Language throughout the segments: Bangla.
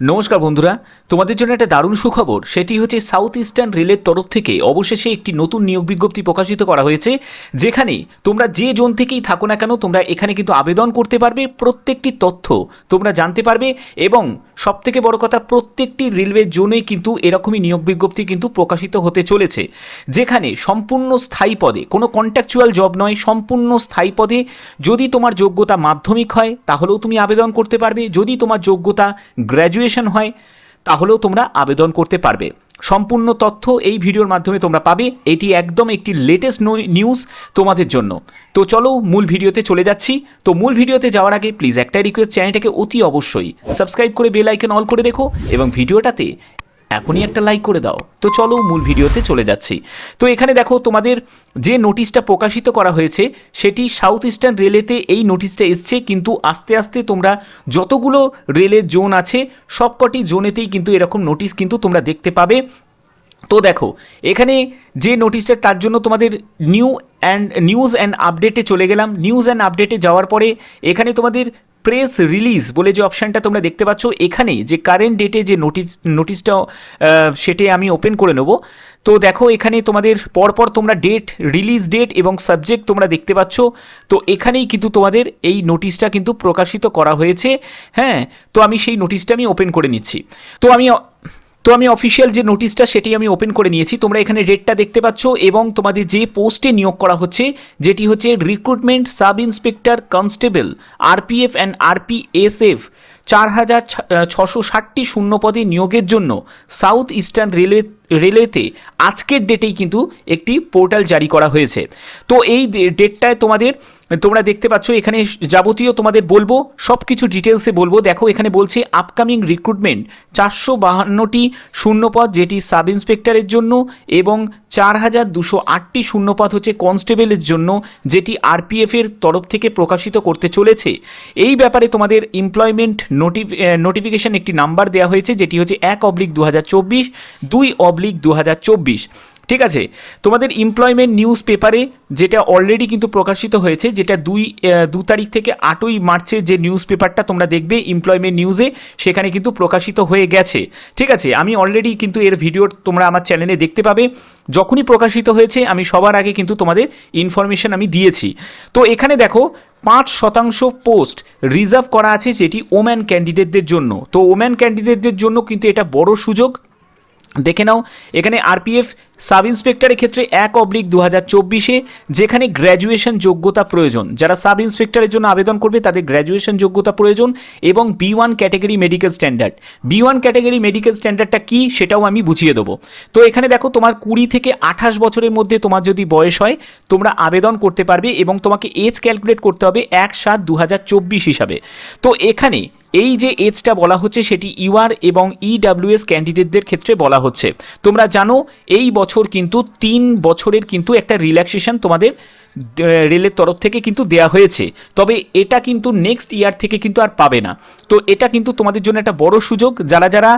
নমস্কার বন্ধুরা, তোমাদের জন্য একটা দারুণ সুখবর। সেটি হচ্ছে সাউথ ইস্টার্ন রেলের তরফ থেকে অবশেষে একটি নতুন নিয়োগ বিজ্ঞপ্তি প্রকাশিত করা হয়েছে, যেখানে তোমরা যে জোন থেকেই থাকো না কেন, তোমরা এখানে কিন্তু আবেদন করতে পারবে প্রত্যেকটি তথ্য তোমরা জানতে পারবে এবং সবথেকে বড় কথা, প্রত্যেকটি রেলওয়ে জোনে কিন্তু এরকমই নিয়োগ বিজ্ঞপ্তি কিন্তু প্রকাশিত হতে চলেছে, যেখানে সম্পূর্ণ স্থায়ী পদে, কোনো কন্ট্যাকচুয়াল জব নয়, সম্পূর্ণ স্থায়ী পদে যদি তোমার যোগ্যতা মাধ্যমিক হয়, তাহলেও তুমি আবেদন করতে পারবে, যদি তোমার যোগ্যতা গ্র্যাজুয়েশন হয়, তাহলেও তোমরা আবেদন করতে পারবে। সম্পূর্ণ তথ্য এই ভিডিওর মাধ্যমে তোমরা পাবে। এটি একদম একটি লেটেস্ট নিউজ তোমাদের জন্য। তো চলো মূল ভিডিওতে চলে যাচ্ছি। তো মূল ভিডিওতে যাওয়ার আগে প্লিজ একটাই রিকোয়েস্ট চ্যানেলটাকে অতি অবশ্যই সাবস্ক্রাইব করে বেল আইকন অল করে রেখো এবং ভিডিওটাতে এখনই একটা লাইক করে দাও। তো চলো মূল ভিডিওতে চলে যাচ্ছি। তো এখানে দেখো তোমাদের যে নোটিশটা প্রকাশিত করা হয়েছে, সেটি সাউথ ইস্টার্ন রেলেতে এই নোটিশটা এসছে, কিন্তু আস্তে আস্তে তোমরা যতগুলো রেলের জোন আছে, সবকটি জোনেতেই কিন্তু এরকম নোটিশ কিন্তু তোমরা দেখতে পাবে। তো দেখো, এখানে যে নোটিশটা তার জন্য তোমাদের নিউ অ্যান্ড নিউজ অ্যান্ড আপডেটে চলে গেলাম। নিউজ অ্যান্ড আপডেটে যাওয়ার পরে এখানে তোমাদের প্রেস রিলিজ বলে যে অপশানটা তোমরা দেখতে পাচ্ছ এখানে যে কারেন্ট ডেটে যে নোটিস নোটিশটা সেটে আমি ওপেন করে নেব। তো দেখো এখানে তোমাদের পরপর তোমরা ডেট রিলিজ ডেট এবং সাবজেক্ট তোমরা দেখতে পাচ্ছ। তো এখানেই কিন্তু তোমাদের এই নোটিশটা কিন্তু প্রকাশিত করা হয়েছে। হ্যাঁ তো আমি সেই নোটিশটা আমি ওপেন করে নিচ্ছি। তো আমি তো আমি অফিসিয়াল যে নোটিশটা সেটি আমি ওপেন করে নিয়েছি। তোমরা এখানে রেটটা দেখতে পাচ্ছ এবং তোমাদের যে পোস্টে নিয়োগ করা হচ্ছে, যেটি হচ্ছে recruitment sub inspector constable RPF and RPSF চার হাজার ছশো ষাটটি শূন্যপদে নিয়োগের জন্য সাউথ ইস্টার্ন রেলওয়ে, রেলওয়েতে আজকের ডেটেই কিন্তু একটি পোর্টাল জারি করা হয়েছে। তো এই ডেটটায় তোমাদের, তোমরা দেখতে পাচ্ছ, এখানে যাবতীয় তোমাদের বলব সব কিছু ডিটেলসে বলব। দেখো, এখানে বলছে আপকামিং রিক্রুটমেন্ট চারশো বাহান্নটি শূন্যপদ, যেটি সাব ইন্সপেক্টরের জন্য, এবং চার হাজার দুশো আটটি শূন্যপদ হচ্ছে কনস্টেবলের জন্য, যেটি আরপিএফের তরফ থেকে প্রকাশিত করতে চলেছে। এই ব্যাপারে তোমাদের এমপ্লয়মেন্ট নোটিফ নোটিফিকেশন একটি নাম্বার দেওয়া হয়েছে, যেটি হচ্ছে এক অবলিক দু হাজার চব্বিশ, দুই অবলিক দু হাজার চব্বিশ। ঠিক আছে? তোমাদের এমপ্লয়মেন্ট নিউজ পেপারে যেটা অলরেডি কিন্তু প্রকাশিত হয়েছে, যেটা দুই দু তারিখ থেকে আটই মার্চে যে নিউজ পেপারটা তোমরা দেখবে এমপ্লয়মেন্ট নিউজে সেখানে কিন্তু প্রকাশিত হয়ে গেছে। ঠিক আছে? আমি অলরেডি কিন্তু এর ভিডিও তোমরা আমার চ্যানেলে দেখতে পাবে। যখনই প্রকাশিত হয়েছে, আমি সবার আগে কিন্তু তোমাদের ইনফরমেশন আমি দিয়েছি। তো এখানে দেখো পাঁচ শতাংশ পোস্ট রিজার্ভ করা আছে যেটি ওম্যান ক্যান্ডিডেটদের জন্য। তো ওম্যান ক্যান্ডিডেটদের জন্য কিন্তু এটা বড় সুযোগ। দেখে নাও, এখানে আরপিএফ সাব ইন্সপেক্টরের ক্ষেত্রে এক অবলিক দু হাজার চব্বিশে, যেখানে গ্র্যাজুয়েশন যোগ্যতা প্রয়োজন। যারা সাব ইন্সপেক্টরের জন্য আবেদন করবে, তাদের গ্র্যাজুয়েশন যোগ্যতা প্রয়োজন এবং B one category medical standard. B one category medical স্ট্যান্ডার্ডটা কী, সেটাও আমি বুঝিয়ে দেবো। তো এখানে দেখো, তোমার কুড়ি থেকে আঠাশ বছরের মধ্যে তোমার যদি বয়স হয়, তোমরা আবেদন করতে পারবে এবং তোমাকে এজ ক্যালকুলেট করতে হবে এক সাত দু হাজার চব্বিশ হিসাবে। তো এখানে এই যে এজটা বলা হচ্ছে, সেটি ইউআর এবং ইডাব্লিউএস ক্যান্ডিডেটদের ক্ষেত্রে বলা হচ্ছে। তোমরা জানো, এই বছর কিন্তু, তিন বছরের কিন্তু একটা রিল্যাক্সেশন তোমাদের রেলের তরফ থেকে কিন্তু দেয়া হয়েছে। তবে এটা কিন্তু নেক্সট ইয়ার থেকে কিন্তু আর পাবে না। তো এটা কিন্তু তোমাদের জন্য একটা বড় সুযোগ। যারা যারা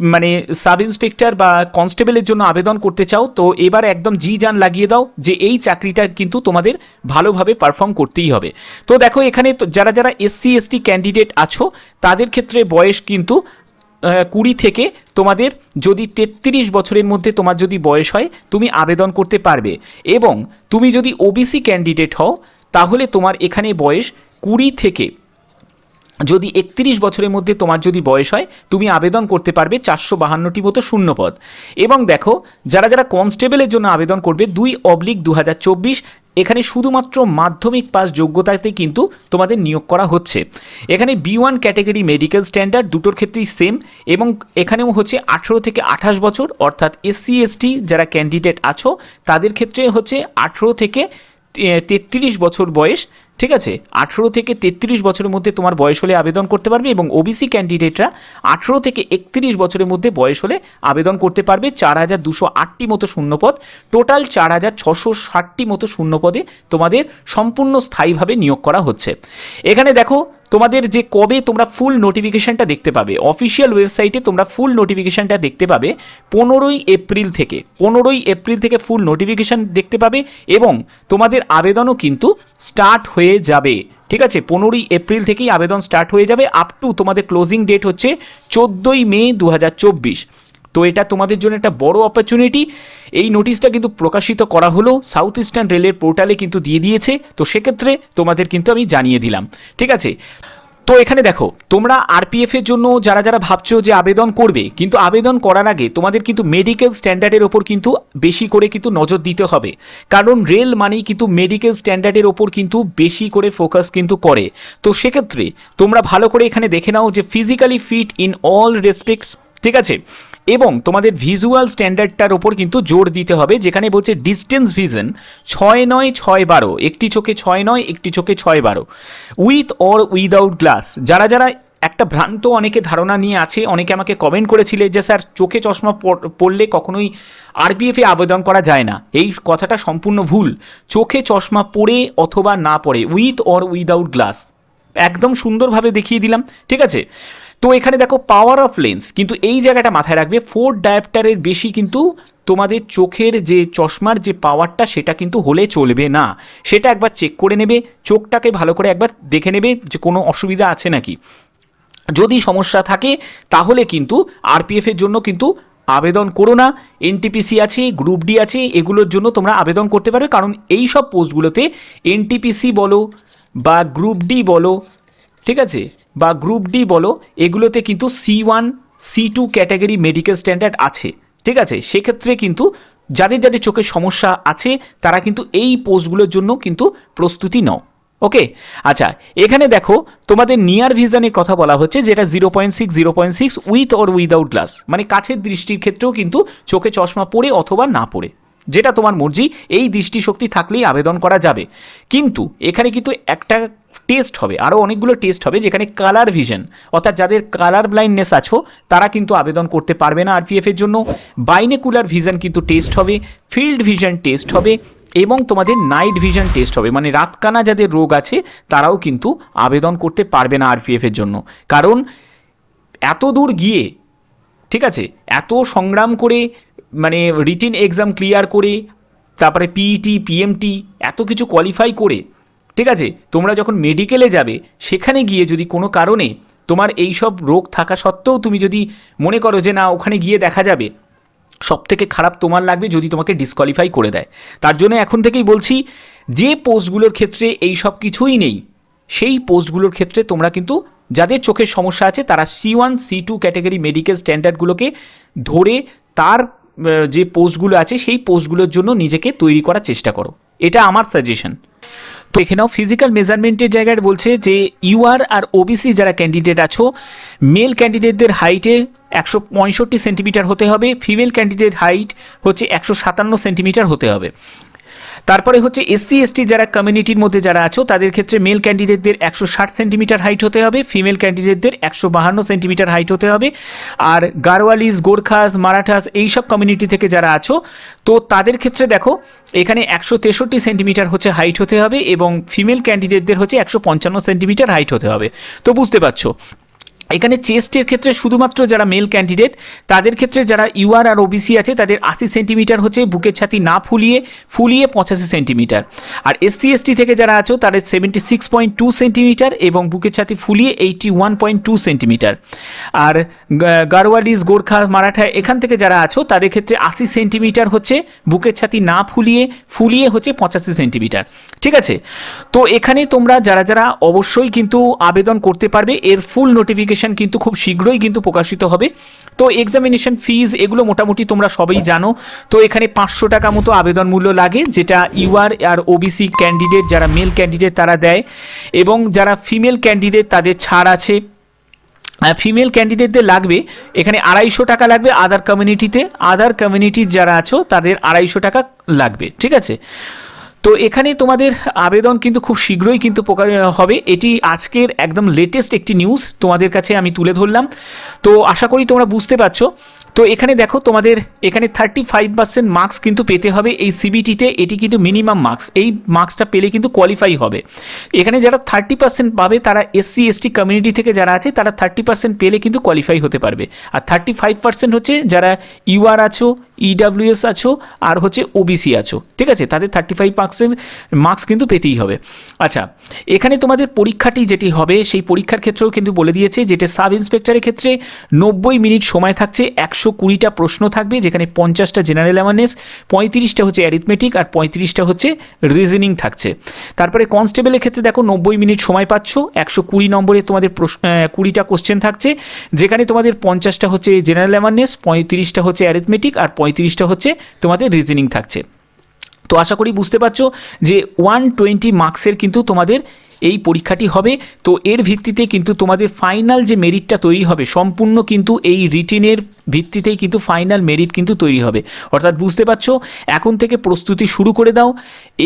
মানে সাব ইন্সপেক্টর বা কনস্টেবলের জন্য আবেদন করতে চাও, তো এবার একদম জি জান লাগিয়ে দাও যে এই চাকরিটা কিন্তু তোমাদের ভালোভাবে পারফর্ম করতেই হবে। তো দেখো এখানে যারা যারা এসসি এসটি ক্যান্ডিডেট আছো, তাদের ক্ষেত্রে বয়স কিন্তু কুড়ি থেকে তোমাদের যদি তেত্রিশ বছরের মধ্যে তোমার যদি বয়স হয়, তুমি আবেদন করতে পারবে। এবং তুমি যদি ওবিসি ক্যান্ডিডেট হও, তাহলে তোমার এখানে বয়স কুড়ি থেকে যদি একত্রিশ বছরের মধ্যে তোমার যদি বয়স হয়, তুমি আবেদন করতে পারবে চারশো বাহান্নটি মতো শূন্যপদ। এবং দেখো, যারা যারা কনস্টেবলের জন্য আবেদন করবে, দুই অবলিক দু হাজার চব্বিশ এখানে শুধুমাত্র মাধ্যমিক পাস যোগ্যতাতে কিন্তু তোমাদের নিয়োগ করা হচ্ছে। এখানে B one category medical standard দুটোর ক্ষেত্রেই সেম এবং এখানেও হচ্ছে আঠেরো থেকে আঠাশ বছর, অর্থাৎ এসসি এসটি যারা ক্যান্ডিডেট আছো, তাদের ক্ষেত্রে হচ্ছে আঠেরো থেকে তেত্রিশ বছর বয়স ঠিক আছে, আঠেরো থেকে তেত্রিশ বছরের মধ্যে তোমার বয়স হলে আবেদন করতে পারবে এবং ওবিসি ক্যান্ডিডেটরা আঠেরো থেকে একত্রিশ বছরের মধ্যে বয়স হলে আবেদন করতে পারবে। চার হাজার দুশো আটটি মতো শূন্যপদ, টোটাল চার হাজার ছশো ষাটটি মতো শূন্যপদে তোমাদের সম্পূর্ণ স্থায়ীভাবে নিয়োগ করা হচ্ছে। এখানে দেখো তোমাদের যে কবে তোমরা ফুল নোটিফিকেশানটা দেখতে পাবে অফিসিয়াল ওয়েবসাইটে তোমরা ফুল নোটিফিকেশানটা দেখতে পাবে পনেরোই এপ্রিল থেকে। পনেরোই এপ্রিল থেকে ফুল নোটিফিকেশান দেখতে পাবে এবং তোমাদের আবেদনও কিন্তু স্টার্ট হয়ে যাবে। ঠিক আছে? পনেরোই এপ্রিল থেকেই আবেদন স্টার্ট হয়ে যাবে। আপ টু তোমাদের ক্লোজিং ডেট হচ্ছে চোদ্দোই মে দু হাজার চব্বিশ। তো এটা তোমাদের জন্য একটা বড় অপরচুনিটি এই নোটিশটা কিন্তু প্রকাশিত করা হলো সাউথ ইস্টার্ন রেলের পোর্টালে কিন্তু দিয়ে দিয়েছে। তো সেক্ষেত্রে তোমাদের কিন্তু আমি জানিয়ে দিলাম। ঠিক আছে? তো এখানে দেখো, তোমরা আরপিএফ এর জন্য যারা যারা ভাবছ যে আবেদন করবে, কিন্তু আবেদন করার আগে তোমাদের কিন্তু মেডিকেল স্ট্যান্ডার্ডের ওপর কিন্তু বেশি করে কিন্তু নজর দিতে হবে। কারণ রেল মানেই কিন্তু মেডিকেল স্ট্যান্ডার্ডের ওপর কিন্তু বেশি করে ফোকাস কিন্তু করে। তো সেক্ষেত্রে তোমরা ভালো করে এখানে দেখে নাও যে physically fit in all respects ঠিক আছে? এবং তোমাদের ভিজুয়াল স্ট্যান্ডার্ডটার ওপর কিন্তু জোর দিতে হবে, যেখানে বলছে ডিস্টেন্স ভিশন ছয় নয় ছয় বারো, একটি চোখে ছয় নয়, একটি চোখে ছয় বারো। উইথ অর উইদাউট গ্লাস যারা যারা একটা ভ্রান্ত অনেকে ধারণা নিয়ে আছে, অনেকে আমাকে কমেন্ট করেছিলে যে, স্যার, চোখে চশমা পরলে কখনোই আরপিএফে আবেদন করা যায় না। এই কথাটা সম্পূর্ণ ভুল। চোখে চশমা পরে অথবা না পরে উইথ অর উইদাউট গ্লাস একদম সুন্দরভাবে দেখিয়ে দিলাম, ঠিক আছে? তো এখানে দেখো পাওয়ার অফ লেন্স কিন্তু এই জায়গাটা মাথায় রাখবে ফোর ডায়াপ্টারের বেশি কিন্তু তোমাদের চোখের যে চশমার যে পাওয়ারটা সেটা কিন্তু হলে চলবে না। সেটা একবার চেক করে নেবে, চোখটাকে ভালো করে একবার দেখে নেবে যে কোনো অসুবিধা আছে নাকি। যদি সমস্যা থাকে, তাহলে কিন্তু আরপিএফের জন্য কিন্তু আবেদন করো না। এনটিপিসি আছে গ্রুপ ডি আছে, এগুলোর জন্য তোমরা আবেদন করতে পারবে, কারণ এই সব পোস্টগুলোতে এনটিপিসি বলো বা গ্রুপ ডি বলো, ঠিক আছে? বা গ্রুপ ডি বলো, এগুলোতে কিন্তু C one C two category medical standard আছে। ঠিক আছে? সেক্ষেত্রে কিন্তু যাদের যাদের চোখের সমস্যা আছে, তারা কিন্তু এই পোস্টগুলোর জন্য কিন্তু প্রস্তুতি নাও। ওকে? আচ্ছা এখানে দেখো, তোমাদের নিয়ার ভিশনের কথা বলা হচ্ছে, যেটা zero point six zero point six with or without glass মানে কাছের দৃষ্টির ক্ষেত্রেও কিন্তু চোখে চশমা পরে অথবা না পরে। যেটা তোমার মর্জি, এই দৃষ্টিশক্তি থাকলেই আবেদন করা যাবে। কিন্তু এখানে কিন্তু একটা টেস্ট হবে আরও অনেকগুলো টেস্ট হবে, যেখানে কালার ভিশন অর্থাৎ যাদের কালার ব্লাইন্ডনেস আছো, তারা কিন্তু আবেদন করতে পারবে না আরপিএফ এর জন্য। বাইনেকুলার ভিশন কিন্তু টেস্ট হবে ফিল্ড ভিশন টেস্ট হবে, এবং তোমাদের নাইট ভিশন টেস্ট হবে। মানে রাতকানা যাদের রোগ আছে, তারাও কিন্তু আবেদন করতে পারবে না আরপিএফ এর জন্য। কারণ এত দূর গিয়ে, ঠিক আছে, এত সংগ্রাম করে মানে রিটিন এক্সাম ক্লিয়ার করে, তারপরে পিইটি পিএমটি এত কিছু কোয়ালিফাই করে, ঠিক আছে? তোমরা যখন মেডিকেলে যাবে, সেখানে গিয়ে যদি কোনো কারণে তোমার এই সব রোগ থাকা সত্ত্বেও তুমি যদি মনে করো যে না, ওখানে গিয়ে দেখা যাবে সব থেকে খারাপ তোমার লাগবে যদি তোমাকে ডিসকোয়ালিফাই করে দেয়। তার জন্য এখন থেকেই বলছি, যে পোস্টগুলোর ক্ষেত্রে এই সব কিছুই নেই, সেই পোস্টগুলোর ক্ষেত্রে তোমরা কিন্তু যাদের চোখের সমস্যা আছে, তারা C one C two category medical স্ট্যান্ডার্ডগুলোকে ধরে তার যে পোস্টগুলো আছে, সেই পোস্টগুলোর জন্য নিজেকে তৈরি করার চেষ্টা করো। এটা আমার সাজেশন তো এখানেও ফিজিক্যাল মেজারমেন্টের জায়গায় বলছে যে ইউআর আর ওবিসি যারা ক্যান্ডিডেট আছো মেল ক্যান্ডিডেটদের হাইটে একশো পঁয়ষট্টি সেন্টিমিটার হতে হবে ফিমেল ক্যান্ডিডেট হাইট হচ্ছে একশো সাতান্ন সেন্টিমিটার হতে হবে। তারপরে হচ্ছে এসসি, এসটি যারা কমিউনিটির মধ্যে যারা আছো, তাদের ক্ষেত্রে মেল ক্যান্ডিডেটদের একশো ষাট সেন্টিমিটার হাইট হতে হবে ফিমেল ক্যান্ডিডেটদের একশো বাহান্ন সেন্টিমিটার হাইট হতে হবে। আর গারওয়ালিস গোর্খাস, মারাঠাস এইসব কমিউনিটি থেকে যারা আছো, তো তাদের ক্ষেত্রে দেখো, এখানে একশো তেষট্টি সেন্টিমিটার হচ্ছে হাইট হতে হবে এবং ফিমেল ক্যান্ডিডেটদের হচ্ছে একশো পঞ্চান্ন সেন্টিমিটার হাইট হতে হবে। তো বুঝতে পারছ? এখানে চেস্টের ক্ষেত্রে শুধুমাত্র যারা মেল ক্যান্ডিডেট তাদের ক্ষেত্রে যারা ইউআর আর ওবিসি আছে, তাদের আশি সেন্টিমিটার হচ্ছে বুকের ছাতি না ফুলিয়ে ফুলিয়ে পঁচাশি সেন্টিমিটার আর এসসি এসটি থেকে যারা আছো, তাদের seventy six point two centimetre এবং বুকের ছাতি ফুলিয়ে eighty one point two centimetre আর গা- গারওয়ালিস গোর্খা মারাঠা এখান থেকে যারা আছো, তাদের ক্ষেত্রে আশি সেন্টিমিটার হচ্ছে বুকের ছাতি না ফুলিয়ে ফুলিয়ে হচ্ছে পঁচাশি সেন্টিমিটার ঠিক আছে? তো এখানে তোমরা যারা যারা অবশ্যই কিন্তু আবেদন করতে পারবে, এর ফুল নোটিফিকেশন কিন্তু খুব শীঘ্রই কিন্তু প্রকাশিত হবে। তো এক্সামিনেশন ফিজ এগুলো মোটামুটি তোমরা সবাই জানো। তো এখানে পাঁচশো টাকা মতো আবেদন মূল্য লাগে, যেটা ইউআর আর ওবিসি ক্যান্ডিডেট যারা মেল ক্যান্ডিডেট তারা দেয়। এবং যারা ফিমেল ক্যান্ডিডেট তাদের ছাড় আছে। ফিমেল ক্যান্ডিডেটদের লাগবে, এখানে আড়াইশো টাকা লাগবে আদার কমিউনিটিতে আদার কমিউনিটির যারা আছো, তাদের আড়াইশো টাকা লাগবে, ঠিক আছে? তো এখানে তোমাদের আবেদন কিন্তু খুব শীঘ্রই কিন্তু প্রকার হবে। এটি আজকের একদম লেটেস্ট একটি নিউজ তোমাদের কাছে আমি তুলে ধরলাম। তো আশা করি তোমরা বুঝতে পারছ তো এখানে দেখো তোমাদের এখানে থার্টি ফাইভ পার্সেন্ট মার্কস কিন্তু পেতে হবে। এই সিবিটিতে এটি কিন্তু মিনিমাম মার্কস এই মার্কসটা পেলে কিন্তু কোয়ালিফাই হবে। এখানে যারা থার্টি পার্সেন্ট পাবে, তারা এসসি এসটি কমিউনিটি থেকে যারা আছে, তারা থার্টি পার্সেন্ট পেলে কিন্তু কোয়ালিফাই হতে পারবে। আর থার্টি ফাইভ পার্সেন্ট হচ্ছে যারা ইউআর আছো ইডাব্লিউএস আছো, আর হচ্ছে ওবিসি আছো। ঠিক আছে? তাদের থার্টি ফাইভ মার্কসের মার্কস কিন্তু পেতেই হবে। আচ্ছা এখানে তোমাদের পরীক্ষাটি যেটি হবে, সেই পরীক্ষার ক্ষেত্রেও কিন্তু বলে দিয়েছে, যেটা সাব ইন্সপেক্টরের ক্ষেত্রে নব্বই মিনিট সময় থাকছে, একশো কুড়িটা প্রশ্ন থাকবে, যেখানে পঞ্চাশটা জেনারেল অ্যাওয়ারনেস পঁয়ত্রিশটা হচ্ছে অ্যারিথমেটিক আর পঁয়ত্রিশটা হচ্ছে রিজনিং থাকছে। তারপরে কনস্টেবলের ক্ষেত্রে দেখো নব্বই মিনিট সময় পাচ্ছ, একশো কুড়ি নম্বরে তোমাদের প্রশ্ন কুড়িটা কোশ্চেন থাকছে, যেখানে তোমাদের পঞ্চাশটা হচ্ছে জেনারেল অ্যাওয়ারনেস পঁয়ত্রিশটা হচ্ছে অ্যারিথমেটিক আর পঁয়ত্রিশটা হচ্ছে তোমাদের রিজনিং থাকছে। তো আশা করি বুঝতে পারছ যে ওয়ান টোয়েন্টি মার্কসের কিন্তু তোমাদের এই পরীক্ষাটি হবে। তো এর ভিত্তিতে কিন্তু তোমাদের ফাইনাল যে মেরিটটা তৈরি হবে, সম্পূর্ণ কিন্তু এই রিটেনের ভিত্তিতেই কিন্তু ফাইনাল মেরিট কিন্তু তৈরি হবে। অর্থাৎ বুঝতে পারছ, এখন থেকে প্রস্তুতি শুরু করে দাও।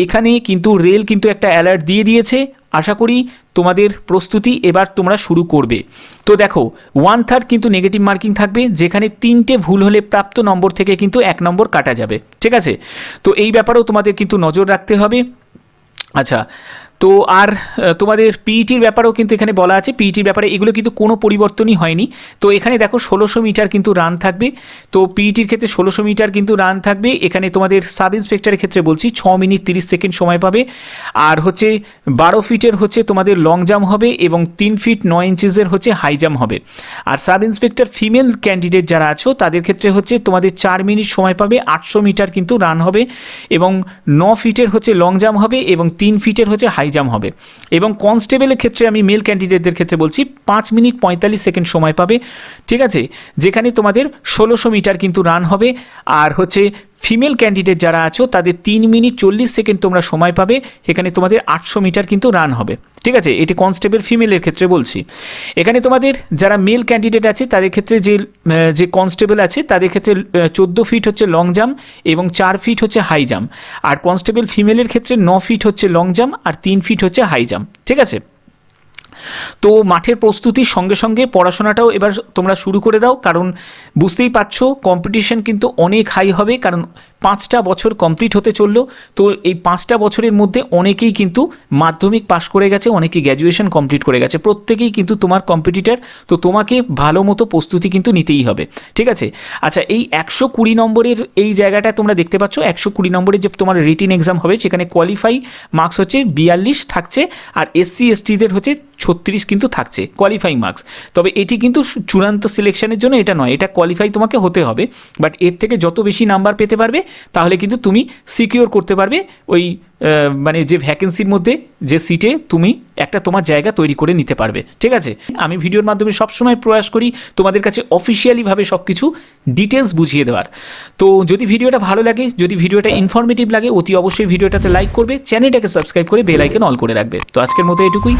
এখানে কিন্তু রেল কিন্তু একটা অ্যালার্ট দিয়ে দিয়েছে। আশা করি তোমাদের প্রস্তুতি এবার তোমরা শুরু করবে। তো দেখো ওয়ান থার্ড কিন্তু নেগেটিভ মার্কিং থাকবে, যেখানে তিনটে ভুল হলে প্রাপ্ত নম্বর থেকে কিন্তু এক নম্বর কাটা যাবে। ঠিক আছে? তো এই ব্যাপারেও তোমাদের কিন্তু নজর রাখতে হবে। আচ্ছা তো আর তোমাদের পিইটির ব্যাপারেও কিন্তু এখানে বলা আছে। পিইটির ব্যাপারে এগুলো কিন্তু কোনো পরিবর্তনই হয়নি। তো এখানে দেখো ষোলোশো মিটার কিন্তু রান থাকবে। তো পিইটির ক্ষেত্রে ষোলোশো মিটার কিন্তু রান থাকবে। এখানে তোমাদের সাব ইন্সপেক্টরের ক্ষেত্রে বলছি, ছ মিনিট তিরিশ সেকেন্ড সময় পাবে। আর হচ্ছে বারো ফিটের হচ্ছে তোমাদের লং জাম্প হবে এবং তিন ফিট নয় ইঞ্চিসের হচ্ছে হাই জাম্প হবে। আর সাব ইন্সপেক্টর ফিমেল ক্যান্ডিডেট যারা আছো, তাদের ক্ষেত্রে হচ্ছে তোমাদের চার মিনিট সময় পাবে। আটশো মিটার কিন্তু রান হবে এবং ন ফিটের হচ্ছে লং জাম্প হবে এবং তিন ফিটের হচ্ছে হাই জাম্প হবে। এবং কনস্টেবলের ক্ষেত্রে আমি মেল ক্যান্ডিডেটদের ক্ষেত্রে বলছি, পাঁচ মিনিট পঁয়তাল্লিশ সেকেন্ড সময় পাবে। ঠিক আছে? যেখানে তোমাদের ষোলোশো মিটার কিন্তু রান হবে। আর হচ্ছে ফিমেল ক্যান্ডিডেট যারা আছো, তাদের তিন মিনিট চল্লিশ সেকেন্ড তোমরা সময় পাবে। এখানে তোমাদের আটশো মিটার কিন্তু রান হবে। ঠিক আছে? এটি কনস্টেবল ফিমেলের ক্ষেত্রে বলছি। এখানে তোমাদের যারা মেল ক্যান্ডিডেট আছে, তাদের ক্ষেত্রে যে যে কনস্টেবল আছে, তাদের ক্ষেত্রে চোদ্দ ফিট হচ্ছে লং জাম্প এবং চার ফিট হচ্ছে হাই জাম্প। আর কনস্টেবল ফিমেলের ক্ষেত্রে ন ফিট হচ্ছে লং জাম্প আর তিন ফিট হচ্ছে হাই জাম্প। ঠিক আছে? তো মাঠের প্রস্তুতির সঙ্গে সঙ্গে পড়াশোনাটাও এবার তোমরা শুরু করে দাও, কারণ বুঝতেই পারছ কম্পিটিশন কিন্তু অনেক হাই হবে, কারণ পাঁচটা বছর কমপ্লিট হতে চলল। তো এই পাঁচটা বছরের মধ্যে অনেকেই কিন্তু মাধ্যমিক পাশ করে গেছে অনেকেই গ্র্যাজুয়েশন কমপ্লিট করে গেছে। প্রত্যেকেই কিন্তু তোমার কম্পিটিটার তো তোমাকে ভালো মতো প্রস্তুতি কিন্তু নিতেই হবে। ঠিক আছে? আচ্ছা এই একশো কুড়ি নম্বরের এই জায়গাটা তোমরা দেখতে পাচ্ছ। একশো কুড়ি নম্বরের যে তোমার রিটিন এক্সাম হবে, সেখানে কোয়ালিফাই মার্কস হচ্ছে বিয়াল্লিশ থাকছে আর এসসি এসটিদের হচ্ছে ছত্রিশ কিন্তু থাকছে কোয়ালিফাই মার্কস তবে এটি কিন্তু চূড়ান্ত সিলেকশনের জন্য এটা নয়, এটা কোয়ালিফাই তোমাকে হতে হবে। বাট এর থেকে যত বেশি নাম্বার পেতে পারবে তাহলে কিন্তু তুমি সিকিওর করতে পারবে ওই মানে যে ভ্যাকেন্সির মধ্যে, যে সিটে তুমি একটা তোমার জায়গা তৈরি করে নিতে পারবে। ঠিক আছে? আমি ভিডিওর মাধ্যমে সবসময় প্রয়াস করি তোমাদের কাছে অফিসিয়ালিভাবে সব কিছু ডিটেলস বুঝিয়ে দেওয়ার। তো যদি ভিডিওটা ভালো লাগে, যদি ভিডিওটা ইনফরমেটিভ লাগে, অতি অবশ্যই ভিডিওটাতে লাইক করবে চ্যানেলটাকে সাবস্ক্রাইব করে বেল আইকন অল করে রাখবে। তো আজকের মতো এটুকুই।